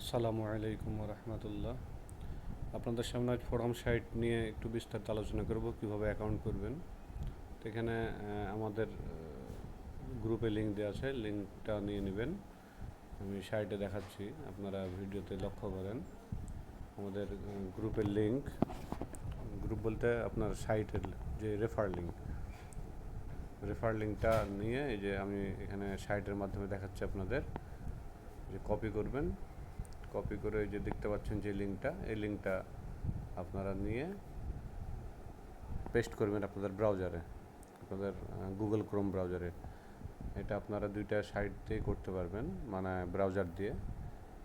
আসসালামু আলাইকুম রহমতুল্লাহ আপনাদের সামনে আজ ফোরাম সাইট নিয়ে একটু বিস্তারিত আলোচনা করব, কীভাবে অ্যাকাউন্ট করবেন। তো এখানে আমাদের গ্রুপে লিঙ্ক দেওয়া আছে লিঙ্কটা নিয়ে নেবেন। আমি সাইটে দেখাচ্ছি, আপনারা ভিডিওতে লক্ষ্য করেন। আমাদের গ্রুপের লিঙ্ক গ্রুপ বলতে আপনার সাইটের যে রেফার লিঙ্ক রেফার লিঙ্কটা নিয়ে এই যে আমি এখানে সাইটের মাধ্যমে দেখাচ্ছি আপনাদের, যে কপি করবেন। কপি করে ওই যে দেখতে পাচ্ছেন যে লিঙ্কটা, এই লিঙ্কটা আপনারা নিয়ে পেস্ট করবেন আপনাদের ব্রাউজারে আপনাদের গুগল ক্রোম ব্রাউজারে এটা আপনারা দুইটা সাইট দিয়ে করতে পারবেন মানে ব্রাউজার দিয়ে।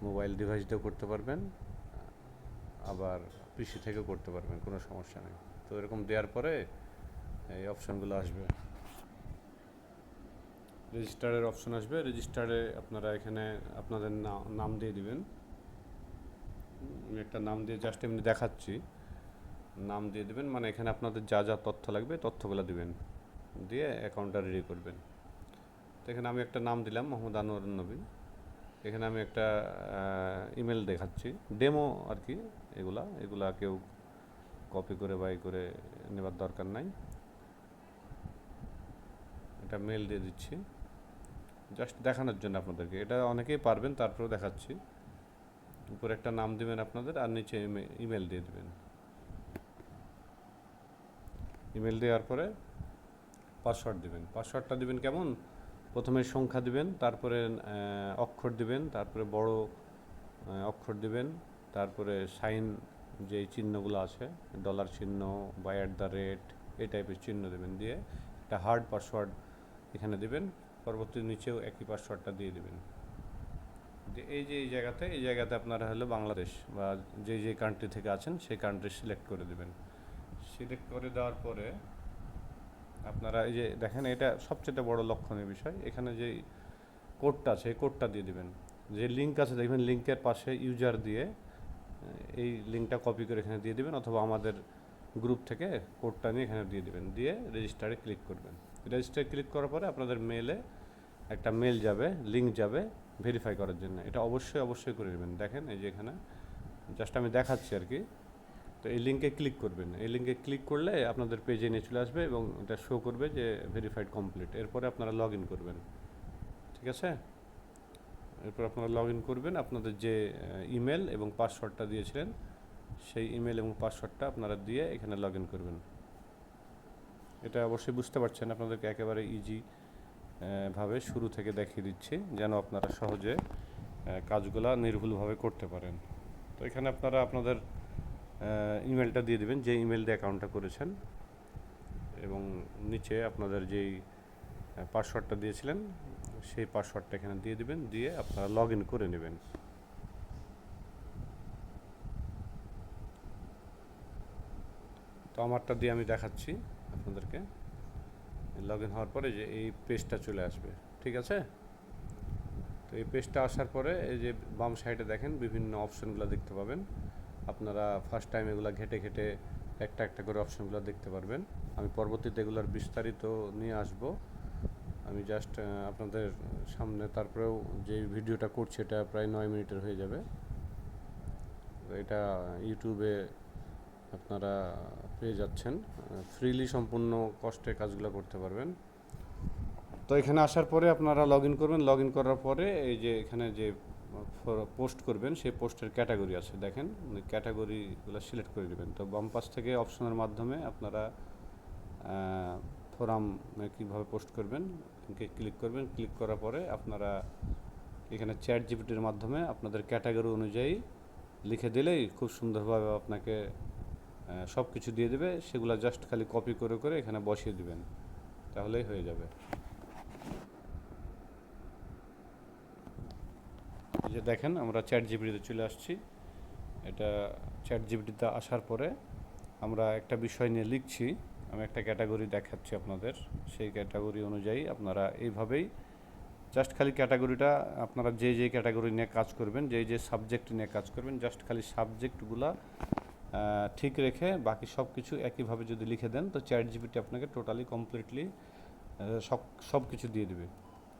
মোবাইল ডিভাইস দিয়েও করতে পারবেন, আবার পিসি থেকেও করতে পারবেন, কোনো সমস্যা নেই। তো এরকম দেওয়ার পরে এই অপশানগুলো আসবে। রেজিস্টারের অপশন আসবে রেজিস্টারে আপনারা এখানে আপনাদের নাম দিয়ে দিবেন। একটা নাম দিয়ে জাস্ট এমনি দেখাচ্ছি। নাম দিয়ে দেবেন মানে এখানে আপনাদের যা যা তথ্য লাগবে, তথ্যগুলো দিবেন। দিয়ে অ্যাকাউন্টটা রেডি করবেন। তো এখানে আমি একটা নাম দিলাম, মোহাম্মদ আনোয়ার নবী এখানে আমি একটা ইমেল দেখাচ্ছি। ডেমো আর কি, এগুলা। এগুলা কেউ কপি করে বাই করে নেবার দরকার নাই। এটা মেল দিয়ে দিচ্ছি। জাস্ট দেখানোর জন্য আপনাদেরকে। এটা অনেকেই পারবেন, তারপরেও দেখাচ্ছি। উপরে একটা নাম দেবেন আপনাদের আর নিচে ইমেল দিয়ে দেবেন। ইমেল দেওয়ার পরে পাসওয়ার্ড দিবেন। পাসওয়ার্ডটা দিবেন কেমন? প্রথমে সংখ্যা দিবেন, তারপরে অক্ষর দিবেন, তারপরে বড় অক্ষর দিবেন, তারপরে সাইন যে চিহ্নগুলো আছে ডলার চিহ্ন বা অ্যাট দ্য রেট এই টাইপের চিহ্ন দেবেন দিয়ে একটা হার্ড পাসওয়ার্ড এখানে দিবেন, পরবর্তী নিচেও একই পাসওয়ার্ডটা দিয়ে দিবেন। যে এই যে এই জায়গাতে এই জায়গাতে আপনারা হলো বাংলাদেশ বা যে যে কান্ট্রি থেকে আছেন, সেই কান্ট্রি সিলেক্ট করে দেবেন। সিলেক্ট করে দেওয়ার পরে আপনারা এই যে দেখেন, এটা সবচেয়ে বড় লক্ষণীয় বিষয়। এখানে যে কোডটা আছে, এই কোডটা দিয়ে দিবেন। যে লিঙ্ক আছে, দেখবেন লিঙ্কের পাশে ইউজার দিয়ে এই লিঙ্কটা কপি করে এখানে দিয়ে দিবেন অথবা আমাদের গ্রুপ থেকে কোডটা নিয়ে এখানে দিয়ে দিবেন। দিয়ে রেজিস্টারে ক্লিক করবেন। রেজিস্টারে ক্লিক করার পরে আপনাদের মেলে একটা মেল যাবে লিঙ্ক যাবে। ভেরিফাই করার জন্য। এটা অবশ্যই অবশ্যই করে নেবেন। দেখেন, এই যে এখানে জাস্ট আমি দেখাচ্ছি আর কি। তো এই লিঙ্কে ক্লিক করবেন। এই লিঙ্কে ক্লিক করলে আপনাদের পেজে নিয়ে চলে আসবে এবং এটা শো করবে যে ভেরিফাইড কমপ্লিট এরপরে আপনারা লগ ইন করবেন। ঠিক আছে? এরপর আপনারা লগ ইন করবেন। আপনাদের যে ইমেল এবং পাসওয়ার্ডটা দিয়েছিলেন, সেই ইমেল এবং পাসওয়ার্ডটা আপনারা দিয়ে এখানে লগ ইন করবেন। এটা অবশ্যই বুঝতে পারছেন। আপনাদেরকে একেবারে ইজি ভাবে শুরু থেকে দেখিয়ে দিচ্ছি যেন আপনারা সহজে কাজগুলা নির্ভুলভাবে করতে পারেন। তো এখানে আপনারা আপনাদের ইমেলটা দিয়ে দিবেন, যে ইমেল দিয়ে অ্যাকাউন্টটা করেছেন এবং নিচে আপনাদের যেই পাসওয়ার্ডটা দিয়েছিলেন, সেই পাসওয়ার্ডটা এখানে দিয়ে দিবেন, দিয়ে আপনারা লগ ইন করে নেবেন। তো আমারটা দিয়ে আমি দেখাচ্ছি আপনাদেরকে। লগ ইন হওয়ার পরে যে এই পেজটা চলে আসবে, ঠিক আছে? তো এই পেজটা আসার পরে এই যে বাম সাইডে দেখেন বিভিন্ন অপশনগুলো দেখতে পাবেন। আপনারা ফার্স্ট টাইম এগুলো ঘেটে ঘেটে একটা একটা করে অপশনগুলো দেখতে পারবেন। আমি পরবর্তীতে এগুলোর বিস্তারিত নিয়ে আসব। আমি জাস্ট আপনাদের সামনে তারপরেও যে ভিডিওটা করছি, এটা প্রায় নয় মিনিটের হয়ে যাবে। এটা ইউটিউবে আপনারা পেয়ে যাচ্ছেন। ফ্রিলি সম্পূর্ণ কষ্টে কাজগুলো করতে পারবেন। তো এখানে আসার পরে আপনারা লগ ইন করবেন। লগ ইন করার পরে এই যে এখানে যে পোস্ট করবেন, সেই পোস্টের ক্যাটাগরি আছে। দেখেন ক্যাটাগরিগুলো সিলেক্ট করে নেবেন তো বাম পাশ থেকে অপশনের মাধ্যমে আপনারা ফোরাম কীভাবে পোস্ট করবেন ক্লিক করবেন। ক্লিক করার পরে আপনারা এখানে চ্যাট জিপিটির মাধ্যমে আপনাদের ক্যাটাগরি অনুযায়ী লিখে দিলেই খুব সুন্দরভাবে আপনাকে সব কিছু দিয়ে দেবে, সেগুলো জাস্ট খালি কপি করে করে এখানে বসিয়ে দিবেন। তাহলেই হয়ে যাবে। যে দেখেন, আমরা চ্যাট জিপিটিতে চলে আসছি। এটা চ্যাট জিপিটিতে আসার পরে আমরা একটা বিষয় নিয়ে লিখছি। আমি একটা ক্যাটাগরি দেখাচ্ছি আপনাদের। সেই ক্যাটাগরি অনুযায়ী আপনারা এইভাবেই জাস্ট খালি ক্যাটাগরিটা আপনারা যে যে ক্যাটাগরি নিয়ে কাজ করবেন, যে যে সাবজেক্ট নিয়ে কাজ করবেন জাস্ট খালি সাবজেক্টগুলা ঠিক রেখে বাকি সব কিছু একইভাবে যদি লিখে দেন, তো চ্যাট জিপিটি আপনাকে টোটালি কমপ্লিটলি সব সব কিছু দিয়ে দেবে।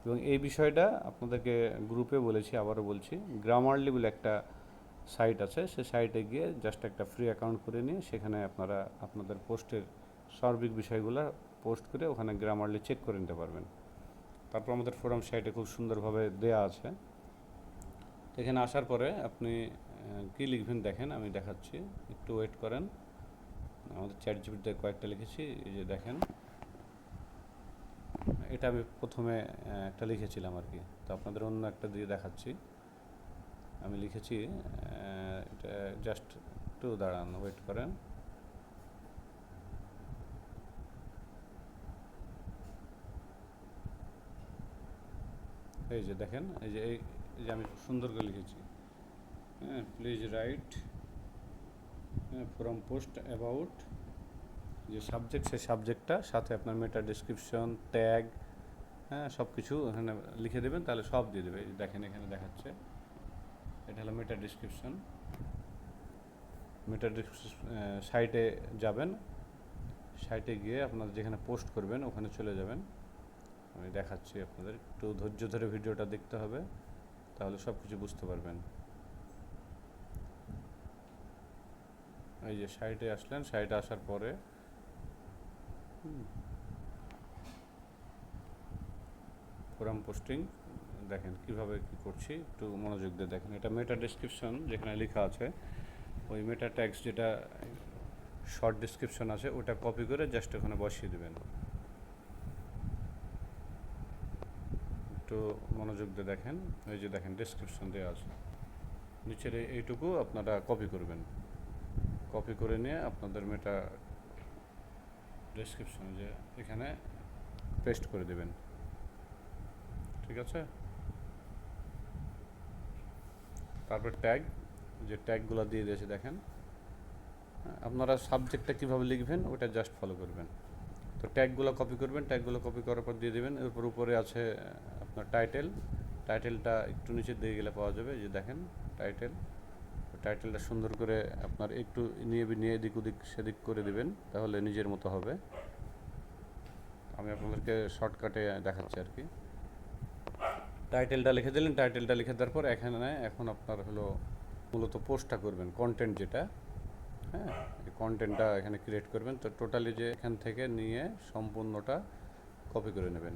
এবং এই বিষয়টা আপনাদেরকে গ্রুপে বলেছি, আবারও বলছি গ্রামারলি বলে একটা সাইট আছে, সে সাইটে গিয়ে জাস্ট একটা ফ্রি অ্যাকাউন্ট করে নিয়ে সেখানে আপনারা আপনাদের পোস্টের সার্বিক বিষয়গুলো পোস্ট করে ওখানে গ্রামারলি চেক করে নিতে পারবেন। তারপর আমাদের ফোরাম সাইটে খুব সুন্দরভাবে দেয়া আছে। এখানে আসার পরে আপনি কী লিখবেন দেখেন, আমি দেখাচ্ছি। একটু ওয়েট করেন। আমাদের চ্যাট জিপিতে কয়েকটা লিখেছি, এই যে দেখেন। এটা আমি প্রথমে একটা লিখেছিলাম আর কি। তো আপনাদের অন্য একটা দিয়ে দেখাচ্ছি। আমি লিখেছি এটা জাস্ট একটু দাঁড়ান ওয়েট করেন। এই যে দেখেন, এই যে এই যে আমি সুন্দর করে লিখেছি। হ্যাঁ প্লিজ রাইট হ্যাঁ ফ্রম পোস্ট অ্যাবাউট যে সাবজেক্ট সেই সাবজেক্টটা সাথে আপনার মেটা ডিসক্রিপশন ট্যাগ হ্যাঁ সব কিছু এখানে লিখে দেবেন, তাহলে সব দিয়ে দেবে। দেখেন, এখানে দেখাচ্ছে। এটা হলো মেটা ডিসক্রিপশন মেটা সাইটে যাবেন। সাইটে গিয়ে আপনার যেখানে পোস্ট করবেন, ওখানে চলে যাবেন। আমি দেখাচ্ছি আপনাদের। একটু ধৈর্য ধরে ভিডিওটা দেখতে হবে, তাহলে সব কিছু বুঝতে পারবেন। এই যে সাইটে আসলেন, সাইটে আসার পরে ফোরাম পোস্টিং, দেখেন কীভাবে কি করছি, একটু মনোযোগ দিয়ে দেখেন। এটা মেটা ডেসক্রিপশন যেখানে লেখা আছে, ওই মেটা ট্যাক্স যেটা শর্ট ডেসক্রিপশন আছে, ওটা কপি করে জাস্ট ওখানে বসিয়ে দেবেন। একটু মনোযোগ দিয়ে দেখেন, ওই যে দেখেন ডেসক্রিপশন দেওয়া আছে। নিচের এইটুকু আপনারা কপি করবেন। কপি করে নিয়ে আপনাদের মেটা ডেসক্রিপশন যে এখানে পেস্ট করে দেবেন। ঠিক আছে? তারপর ট্যাগ যে ট্যাগগুলো দিয়ে দিয়েছে দেখেন। আপনারা সাবজেক্টটা কীভাবে লিখবেন ওটা জাস্ট ফলো করবেন। তো ট্যাগগুলো কপি করবেন ট্যাগগুলো কপি করার পর দিয়ে দেবেন। এরপর উপরে আছে আপনার টাইটেল টাইটেলটা একটু নিচের দিকে গেলে পাওয়া যাবে যে দেখেন টাইটেল টাইটেলটা সুন্দর করে আপনার একটু নিয়ে নিয়ে এদিক ওদিক সেদিক করে দিবেন, তাহলে নিজের মতো হবে। আমি আপনাদেরকে শর্টকাটে দেখাচ্ছি আর কি। টাইটেলটা লিখে দিলেন, টাইটেলটা লিখে দেওয়ার পর এখানে এখন আপনার হলো মূলত পোস্টটা করবেন কন্টেন্ট যেটা হ্যাঁ? কন্টেন্টটা এখানে ক্রিয়েট করবেন, তো টোটালি যে এখান থেকে নিয়ে সম্পূর্ণটা কপি করে নেবেন।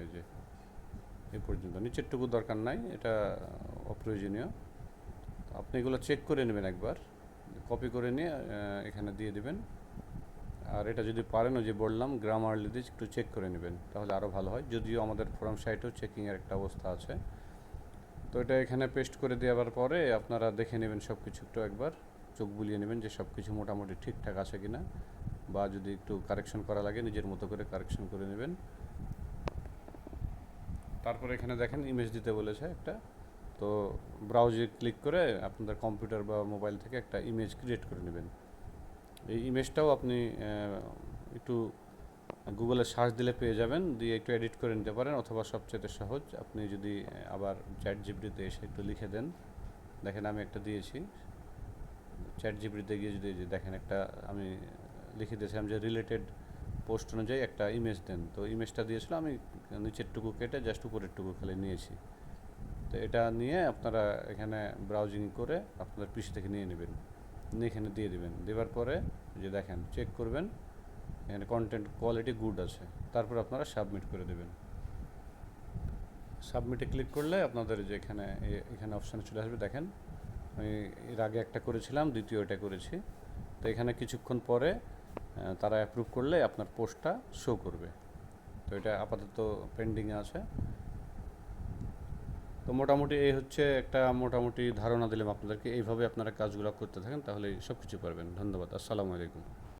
এই যে এ পর্যন্ত। নিচেরটুকু দরকার নাই, এটা অপ্রয়োজনীয়। আপনি এগুলো চেক করে নেবেন একবার কপি করে নিয়ে এখানে দিয়ে দিবেন। আর এটা যদি পারেন, ওই যে বললাম গ্রামারলি দিয়ে একটু চেক করে নেবেন, তাহলে আরও ভালো হয়। যদিও আমাদের ফোরাম সাইটেও চেকিংয়ের একটা অবস্থা আছে। তো এটা এখানে পেস্ট করে দেওয়ার পরে আপনারা দেখে নেবেন সব কিছু একটু একবার, চোখ বুলিয়ে নেবেন যে সব কিছু মোটামুটি ঠিকঠাক আছে কি না বা যদি একটু কারেকশন করা লাগে, নিজের মতো করে কারেকশন করে নেবেন। তারপরে এখানে দেখেন ইমেজ দিতে বলেছে একটা। তো ব্রাউজে ক্লিক করে আপনাদের কম্পিউটার বা মোবাইল থেকে একটা ইমেজ ক্রিয়েট করে নেবেন। এই ইমেজটাও আপনি একটু গুগলে সার্চ দিলে পেয়ে যাবেন, দিয়ে একটু এডিট করে নিতে পারেন, অথবা সবচেয়ে সহজ, আপনি যদি আবার চ্যাট জিপিটিতে এসে একটু লিখে দেন। দেখেন আমি একটা দিয়েছি। চ্যাট জিপিটিতে গিয়ে যদি দেখেন একটা, আমি লিখে দিয়েছিলাম যে রিলেটেড পোস্ট অনুযায়ী একটা ইমেজ দেন। তো ইমেজটা দিয়েছিল, আমি নিচের টুকু কেটে জাস্ট উপরের টুকু খালি নিয়েছি। তো এটা নিয়ে আপনারা এখানে ব্রাউজিং করে আপনাদের পিসি থেকে নিয়ে নেবেন। নিয়ে এখানে দিয়ে দিবেন। দেওয়ার পরে যে দেখেন চেক করবেন। এখানে কন্টেন্ট কোয়ালিটি গুড আছে। তারপর আপনারা সাবমিট করে দেবেন। সাবমিটে ক্লিক করলে আপনাদের যে এখানে এখানে অপশানে চলে আসবে। দেখেন, আমি এর আগে একটা করেছিলাম দ্বিতীয় এটা করেছি। তো এখানে কিছুক্ষণ পরে তারা অ্যাপ্রুভ করলে আপনার পোস্টটা শো করবে। তো এটা আপাতত পেন্ডিংয়ে আছে। তো মোটামুটি এই হচ্ছে একটা মোটামুটি ধারণা দিলাম আপনাদেরকে। এইভাবে আপনারা কাজগুলো করতে থাকেন তাহলে সব কিছু পারবেন। ধন্যবাদ। আসসালামু আলাইকুম।